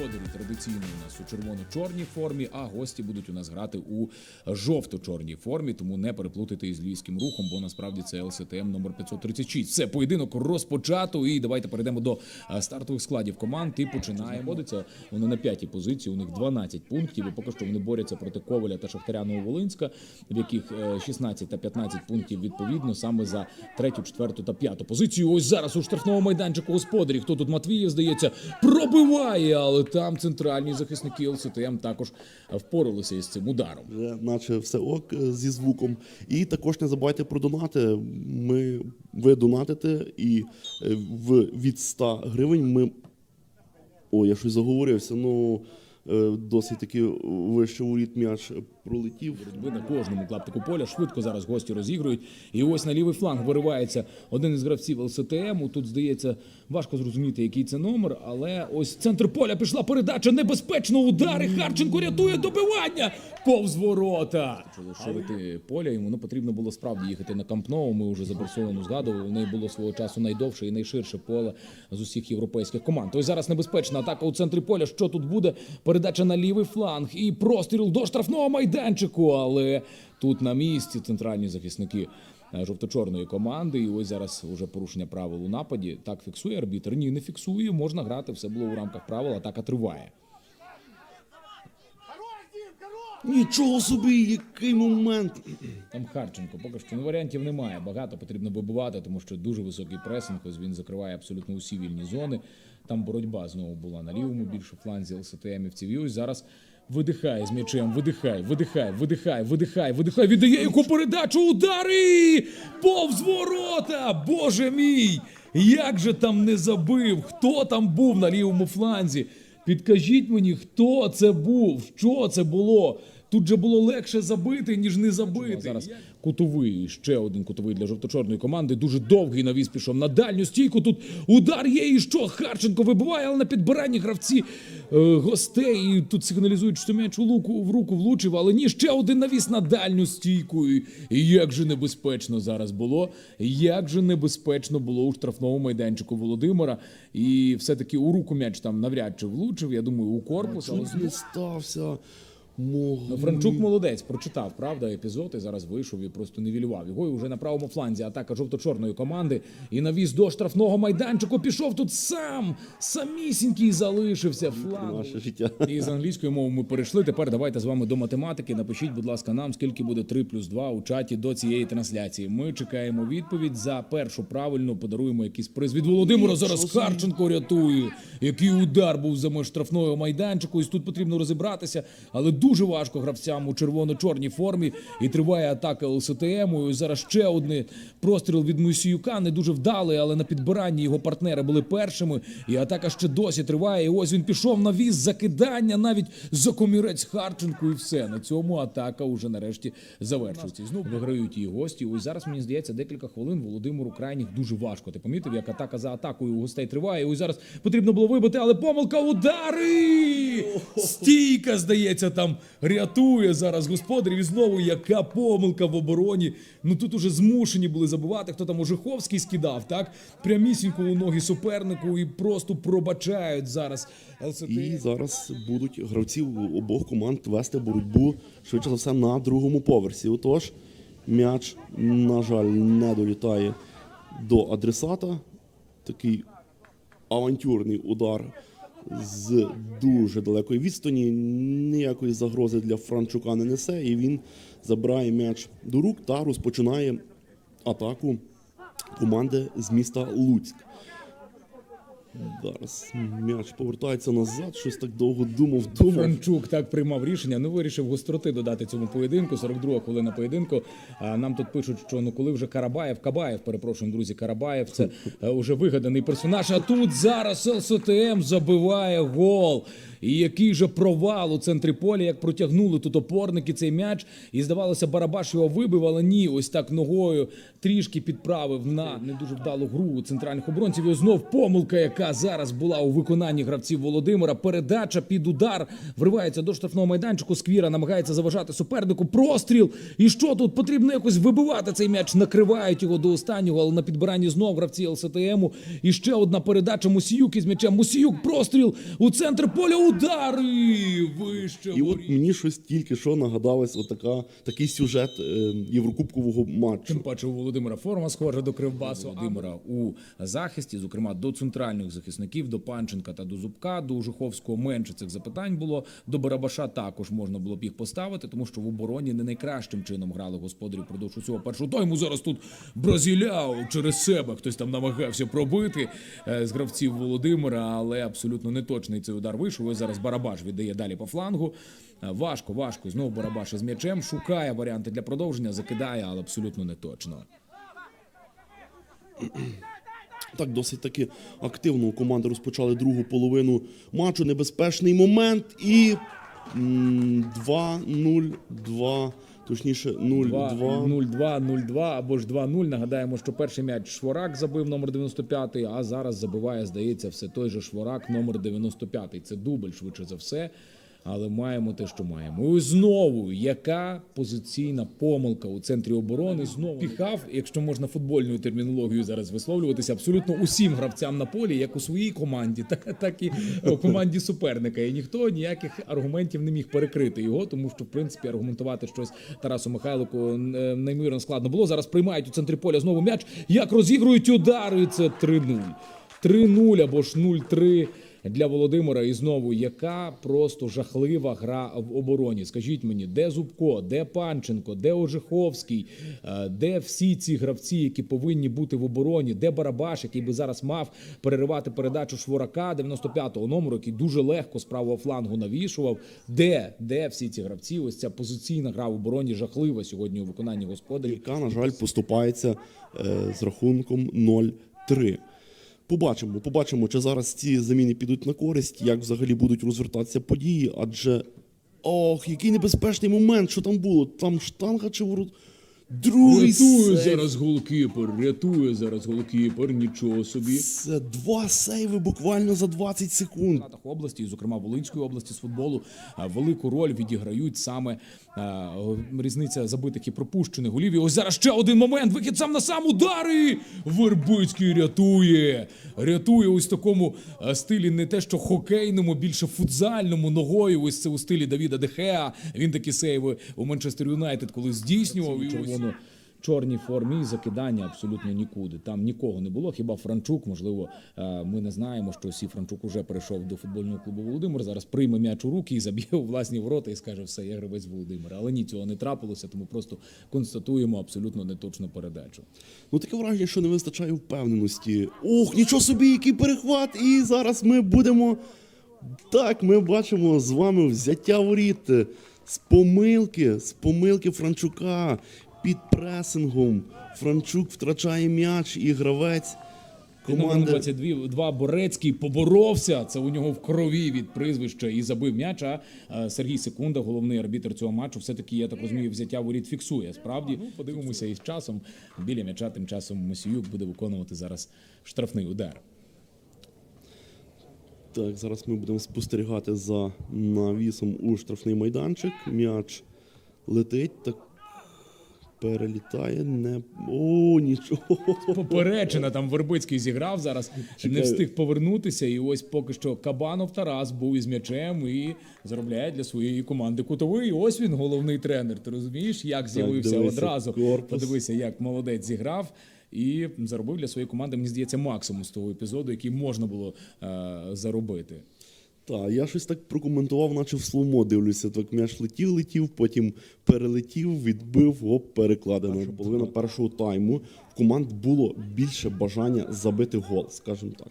Господарі традиційно у нас у червоно-чорній формі, а гості будуть у нас грати у жовто-чорній формі. Тому не переплутайте із львівським рухом, бо насправді це ЛСТМ номер 536. Все, поєдинок розпочато. І давайте перейдемо до е, стартових складів команд. І починаємо. Знаходиться вони на п'ятій позиції. У них 12 пунктів. І поки що вони борються проти Коваля та Шахтаря Нововолинська, в яких е, 16 та 15 пунктів відповідно саме за третю, четверту та п'яту позицію. Ось зараз у штрафному майданчику господарі. Хто тут Матвієв, здається, пробиває, але там центральні захисники ЛСТМ також впоралися із цим ударом. Вже наче все ок е, зі звуком. І також не забувайте про донати. Ми, ви донатите, і е, в, від 100 гривень ми. О, я щось заговорився. Ну, досить таки вище воріт м'яч пролетів. Ви на кожному клаптику поля швидко зараз гості розігрують. І ось на лівий фланг виривається один із гравців ЛСТМ. Тут здається важко зрозуміти, який це номер. Але ось центр поля пішла передача. Небезпечно удари. Харченко рятує добивання. Повз ворота. Ширити поля. Йому ну, потрібно було справді їхати на Кампноу. Ми вже за Барселону згадували. В неї було свого часу найдовше і найширше поле з усіх європейських команд. Ось зараз небезпечна атака у центрі поля. Що тут буде? Передача на лівий фланг і простріл до штрафного майданчику. Але тут на місці центральні захисники е, жовто-чорної команди. І ось зараз уже порушення правил у нападі. Так фіксує арбітр. Ні, не фіксує. Можна грати. Все було у рамках правил. Атака триває. Нічого собі, який момент! Там Харченко, поки що ну, варіантів немає. Багато потрібно вибивати, тому що дуже високий пресинг. Ось він закриває абсолютно усі вільні зони. Там боротьба знову була на лівому більше фланзі ЛСТМівців. І ось зараз видихає з м'ячем, видихай, видихай, видихай, видихай, видихай, віддає яку передачу, удари! Повз ворота! Боже мій! Як же там не забив? Хто там був на лівому фланзі? Підкажіть мені, хто це був? Що це було? Тут же було легше забити, ніж не забити. Зараз кутовий, ще один кутовий для жовто-чорної команди. Дуже довгий навіс пішов на дальню стійку. Тут удар є і що? Харченко вибиває, але на підбиранні гравці е, гостей. І тут сигналізують, що м'яч у луку в руку влучив, але ні, ще один навіс на дальню стійку. І як же небезпечно зараз було. Як же небезпечно було у штрафному майданчику Володимира. І все-таки у руку м'яч там навряд чи влучив. Я думаю, у корпус. Але стався. Мого. Ну, Франчук молодець, прочитав, правда, епізод і зараз вийшов і просто нівелював його. І вже на правому фланзі атака жовто-чорної команди. І навіз до штрафного майданчику пішов тут сам, самісінький залишився фланг. Наше життя. І з англійської мови ми перейшли. Тепер давайте з вами до математики. Напишіть, будь ласка, нам скільки буде 3 плюс 2 у чаті до цієї трансляції. Ми чекаємо відповідь за першу правильну. Подаруємо якийсь приз від Володимира. Зараз Харченко рятує. Який удар був за штрафного майданчику. І тут потрібно розібратися, але дуже важко гравцям у червоно-чорній формі. І триває атака ЛСТМ. І зараз ще один простріл від Мусіюка. Не дуже вдалий, але на підбиранні його партнери були першими. І атака ще досі триває. І ось він пішов на віз закидання, навіть за комірець Харченку, і все. На цьому атака уже нарешті завершується. Знову виграють її гості. Ось зараз мені здається, декілька хвилин Володимиру крайніх дуже важко. Ти помітив, як атака за атакою у гостей триває. І ось зараз потрібно було вибити, але помилка удари! Стійка, здається, там рятує зараз господарів. І знову яка помилка в обороні. Ну тут уже змушені були забувати, хто там Ожиховський скидав, так? Прямісінько у ноги супернику і просто пробачають зараз. І зараз будуть гравці обох команд вести боротьбу швидше за все на другому поверсі. Отож, м'яч, на жаль, не долітає до адресата. Такий авантюрний удар з дуже далекої відстані. Ніякої загрози для Франчука не несе, і він забирає м'яч до рук та розпочинає атаку команди з міста Луцьк. Зараз м'яч повертається назад, щось так довго думав, думав. Франчук так приймав рішення. не вирішив гостроти додати цьому поєдинку. 42 хвилина поєдинку. А нам тут пишуть, що ну коли вже Карабаєв, Кабаєв, перепрошую, друзі, Карабаєв, це вже уже вигаданий персонаж. А тут зараз ЛСТМ забиває гол. І який же провал у центрі поля, як протягнули тут опорники цей м'яч, і здавалося, Барабаш його вибив, але ні, ось так ногою трішки підправив на не дуже вдалу гру у центральних оборонців. І знов помилка, яка зараз була у виконанні гравців Володимира. Передача під удар вривається до штрафного майданчику. Сквіра намагається заважати супернику. Простріл. І що тут потрібно якось вибивати цей м'яч? Накривають його до останнього, але на підбиранні знов гравці ЛСТМу. І ще одна передача Мусіюк із м'ячем. Мусіюк, простріл у центр поля. Удари вище. І от мені щось тільки що нагадалось, отака, такий сюжет е, Єврокубкового матчу. Тим паче у Володимира форма схожа до Кривбасу. Володимира у захисті, зокрема до центральних захисників, до Панченка та до Зубка, до Жуховського менше цих запитань було. До Барабаша також можна було б їх поставити, тому що в обороні не найкращим чином грали господарі впродовж усього першого тайму. Зараз тут Бразіляу через себе хтось там намагався пробити е, з гравців Володимира, але абсолютно неточний цей удар вийшов. Зараз Барабаш віддає далі по флангу. Е, Важко, важко. Знову Барабаш із м'ячем шукає варіанти для продовження, закидає, але абсолютно не точно. Так, досить таки активно у команди розпочали другу половину матчу. Небезпечний момент і 2-0, 2, точніше 0-2. 0-2, 0-2 або ж 2-0. Нагадаємо, що перший м'яч Шворак забив номер 95, а зараз забиває, здається, все той же Шворак номер 95. Це дубль швидше за все. Але маємо те, що маємо. І знову, яка позиційна помилка у центрі оборони знову піхав, якщо можна футбольною термінологією зараз висловлюватися, абсолютно усім гравцям на полі, як у своїй команді, так, так і у команді суперника. І ніхто ніяких аргументів не міг перекрити його, тому що в принципі аргументувати щось Тарасу Михайлику е, неймовірно складно було. Зараз приймають у центрі поля знову м'яч. Як розігрують удари, це 3-0. 3-0 або ж 0-3 для Володимира. І знову яка просто жахлива гра в обороні. Скажіть мені, де Зубко, де Панченко, де Ожиховський, е, де всі ці гравці, які повинні бути в обороні, де Барабаш, який би зараз мав переривати передачу Шворака 95-го номеру, який дуже легко з правого флангу навішував. Де, де всі ці гравці? Ось ця позиційна гра в обороні жахлива сьогодні у виконанні господарів. яка, на жаль, поступається е, з рахунком 0-3. Побачимо, побачимо, чи зараз ці заміни підуть на користь, як взагалі будуть розвертатися події, адже ох, який небезпечний момент, що там було? Там штанга чи ворот? Другий Рятує сейв. зараз голкіпер, рятує зараз голкіпер, нічого собі. Це два сейви буквально за 20 секунд. Штатах області, і, зокрема Волинської області з футболу, е, велику роль відіграють саме е, різниця забитих і пропущених голів. І ось зараз ще один момент. Вихід сам на сам удари. Вербицький рятує. Рятує ось в такому е, стилі, не те, що хокейному, більше футзальному ногою. Ось це у стилі Давіда Дехеа. Він такі сейви у Манчестер Юнайтед, коли здійснював. І ось чорній формі і закидання абсолютно нікуди. Там нікого не було. Хіба Франчук, можливо, е, ми не знаємо, що Сі Франчук уже перейшов до футбольного клубу Володимир. Зараз прийме м'яч у руки і заб'є у власні ворота і скаже, все, я гравець Володимира. Але ні, цього не трапилося, тому просто констатуємо абсолютно неточну передачу. Ну таке враження, що не вистачає впевненості. Ох, нічого собі, який перехват! І зараз ми будемо. Так, ми бачимо з вами взяття воріт з помилки, з помилки Франчука під пресингом. Франчук втрачає м'яч і гравець номером 22 два Борецький поборовся. Це у нього в крові від прізвища і забив м'яч. А е, Сергій Секунда, головний арбітр цього матчу, все таки я так розумію, взяття воріт фіксує. Справді, ну подивимося із часом. Біля м'яча тим часом Мосіюк буде виконувати зараз штрафний удар. Так, зараз ми будемо спостерігати за навісом у штрафний майданчик. М'яч летить, так перелітає. Не... О, нічого. Поперечина там Вербицький зіграв зараз, не встиг повернутися. І ось поки що Кабанов Тарас був із м'ячем і заробляє для своєї команди кутовий. І ось він головний тренер. Ти розумієш, як з'явився одразу. корпус. Подивися, як молодець зіграв. І заробив для своєї команди, мені здається, максимум з того епізоду, який можна було е, заробити. Так, я щось так прокоментував, наче в сломо дивлюся. Так м'яч летів, летів, потім перелетів, відбив, оп, перекладено. Половина першого тайму в команд було більше бажання забити гол, скажімо так.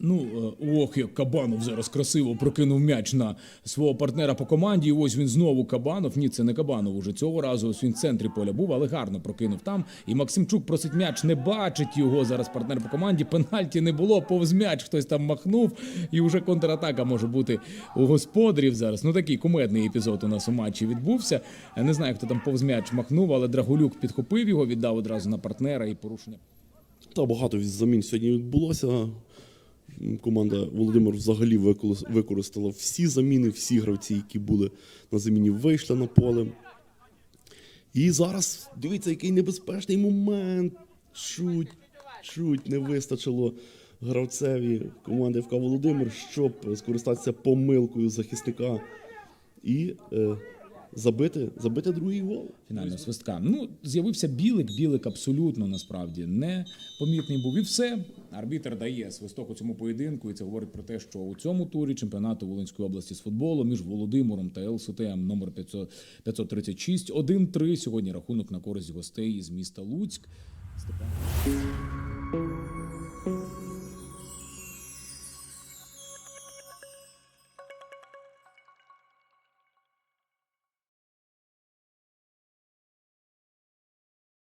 Ну, е, ох, як Кабанов зараз красиво прокинув м'яч на свого партнера по команді. І ось він знову Кабанов. Ні, це не Кабанов уже цього разу. Ось він в центрі поля був, але гарно прокинув там. І Максимчук просить м'яч, не бачить його зараз партнер по команді. Пенальті не було, повз м'яч хтось там махнув. І вже контратака може бути у господарів зараз. Ну такий кумедний епізод у нас у матчі відбувся. Я не знаю, хто там повз м'яч махнув, але Драгулюк підхопив його, віддав одразу на партнера і порушення. Та багато замін сьогодні відбулося. Команда Володимир взагалі використала всі заміни, всі гравці, які були на заміні, вийшли на поле. І зараз дивіться, який небезпечний момент. Чуть, чуть не вистачило гравцеві команди ФК Володимир, щоб скористатися помилкою захисника і е, забити, забити другий гол. фінального свистка. Ну, з'явився білик, білик абсолютно насправді не помітний був. І все. Арбітер дає свисток у цьому поєдинку, і це говорить про те, що у цьому турі чемпіонату Волинської області з футболу між Володимиром та ЛСТМ номер 500 536 1-3. Сьогодні рахунок на користь гостей із міста Луцьк. Степан.